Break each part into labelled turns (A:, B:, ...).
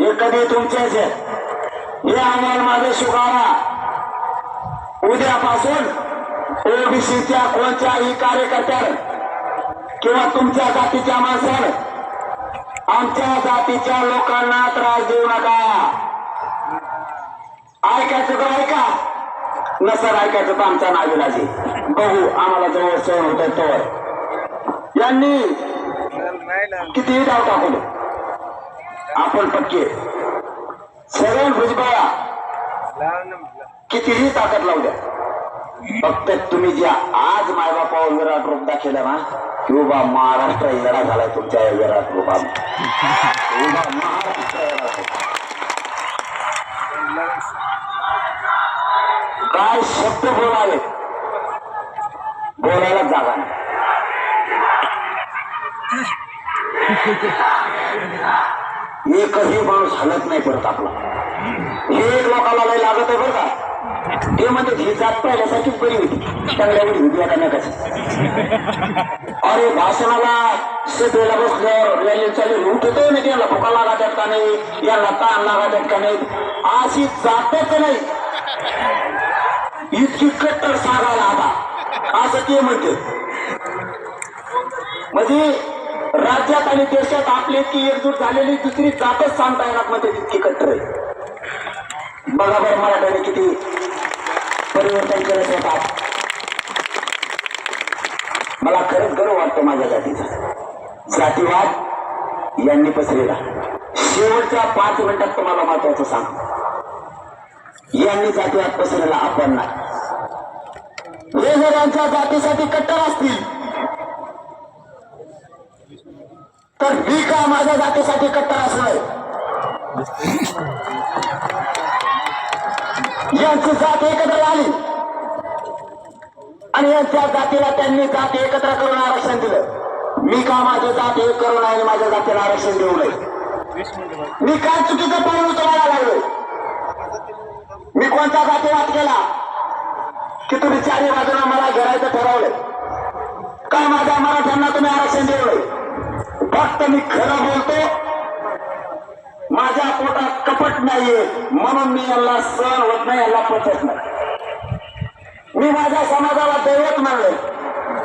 A: बी तुमचेच आहेत? हे आम्हाला माझं शुगारा उद्यापासून ओबीसीच्या कोणत्याही कार्यकर्त्याला किंवा तुमच्या जातीच्या माणसाला आमच्या जातीच्या लोकांना त्रास देऊ नका. ऐकायचं तर ऐका. नसर ऐकायचं तर आमचा नाविलाजी. बघू आम्हाला जवळ सहन होत तर यांनी कितीही डाव टाकू दे. आपण पक्के. सरळ भुजबळा कितीही ताकद लावू द्या. फक्त तुम्ही ज्या आज मायबापावर विराट रूप दाखवला ना की उभा महाराष्ट्र येडा झालाय तुमच्या विराट रूपा उभा महाराष्ट्र काय शब्द बोलावे? बोलायला जागा नाही. एकही माणूस हलत नाही परत आपला. हे एक लोकाला लय लागत आहे बरं का. ते म्हणते ही जात पहिल्यासारखीच बरी होती. चांगल्यावर होती एका नकाची अरे भाषणाला सभेला बसल्यावर रॅली चालू नाही याला त्याला भुका का नाही? याला ताण लागायच्यात का नाही? अशी जातच नाही. इतकी कट्टर सांगायला आता. असं ते म्हणते. म्हणजे राज्यात आणि देशात आपली इतकी एकजूट झालेली दुसरी जातच सांगता येणार म्हणजे इतकी कट्टर आहे. बघा बरं मराठ्याने किती परिवर्तन केलं शेतात मला खरंच गर्व वाटतो माझ्या जातीचा. जातीवाद यांनी पसरलेला शेवटच्या पाच मिनिटात तुम्हाला महत्वाचं सांग यांनी जातीवाद पसरेला आपण नाही. वेगवेगळ्यांच्या जातीसाठी कट्टर असतील. तर मी का माझ्या जातीसाठी कट्टर असलोय यांची जात एकत्र आली आणि यांच्या जातीला त्यांनी जात एकत्र करून आरक्षण दिलं. मी का माझी जात एक करून आणि माझ्या जातीला आरक्षण देऊ नये? मी काय चुकीचं पाणी उचलायला लागलो मी कोणता जातीवाद केला? की तुम्ही चारी बाजूला मला घेरायचं ठरवलंय? का माझ्या मराठ्यांना तुम्ही आरक्षण देऊ फक्त मी खरं बोलतो माझ्या पोटात कपट नाहीये म्हणून मी यांना सहन होत नाही यांना पचत नाही. मी माझ्या समाजाला दैवत मानले.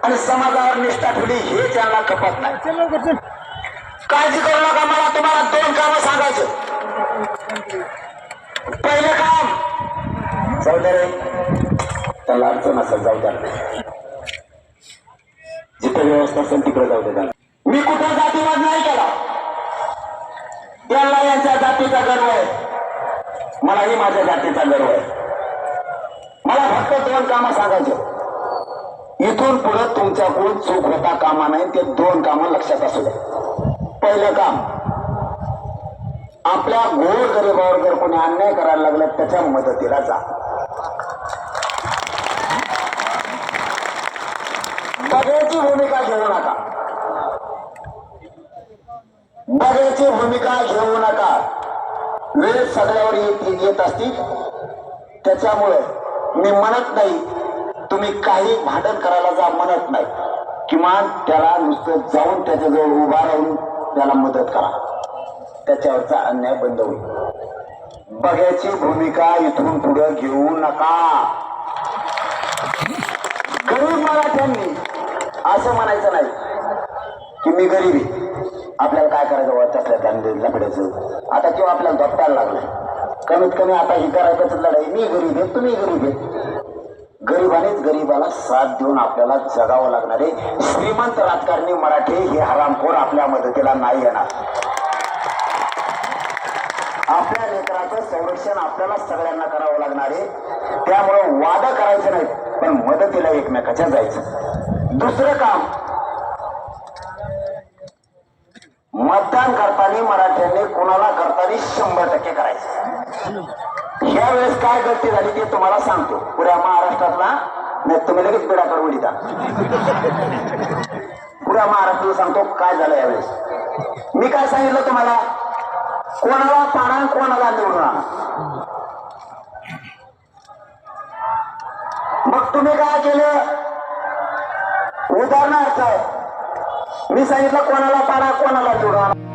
A: आणि समाजावर निष्ठा ठेवली हे त्यांना कपट नाही. काळजी करू नका मला तुम्हाला दोन कामं सांगायचे. पहिलं काम जाऊ दे रे. त्याला अडचण असेल जाऊ द्या जिथे व्यवस्था असेल तिकडे जाऊ दे. मी कुठं जातीवाद नाही केला. त्यांना यांच्या जातीचा गर्व आहे. मलाही माझ्या जातीचा गर्व आहे. मला फक्त दोन कामं सांगायचे. इथून पुढे तुमच्याकडून चूक होता कामा नाही ते दोन कामं लक्षात असू द्या. पहिलं काम आपल्या गोर गरिबावर जर कोणी अन्याय करायला लागला त्याच्या मदतीला जा. बघ्याची भूमिका घेऊ नका. बघ्याची भूमिका घेऊ नका. वेळ सगळ्यावर येत येत असतील त्याच्यामुळे मी म्हणत नाही तुम्ही काही भांडण करायला जा म्हणत नाही. किमान त्याला नुसतं जाऊन त्याच्याजवळ उभा राहून त्याला मदत करा. त्याच्यावरचा अन्याय बंद होईल. बघ्याची भूमिका इथून पुढे घेऊ नका. गरीब मराठ्यांनी असं म्हणायचं नाही की मी गरीब आहे. आपल्याला काय करायचं? वाटत असल्या त्यांनी लफड्याचं. आता किंवा आपल्याला धपटायला लागलं कमीत कमी आता ही करायचं लढाई. मी गरीब आहे तुम्ही गरीब आहे. गरीबानेच गरीबाला साथ देऊन आपल्याला जगावं लागणार आहे. श्रीमंत राजकारणी मराठी हे हरामखोर आपल्या मदतीला नाही येणार. आपल्या लेकराचं संरक्षण आपल्याला सगळ्यांना करावं लागणार आहे. त्यामुळं वाद करायचे नाहीत पण मदतीला एकमेकाच्या जायचं. दुसरं काम मतदान करताना मराठ्यांनी कोणाला करताना शंभर टक्के करायचं. ह्या वेळेस काय गलती झाली ते तुम्हाला सांगतो. पुऱ्या महाराष्ट्रातला नाही तुम्ही लगेच पिढाकडे उडीता पुऱ्या महाराष्ट्राला सांगतो काय झालं यावेळेस. मी काय सांगितलं तुम्हाला? कोणाला पाडा कोणाला निवडून आणा. मग तुम्ही काय केलं? उदाहरणार्थ मी सांगितलं कोणाला पाडा कोणाला
B: जोडा.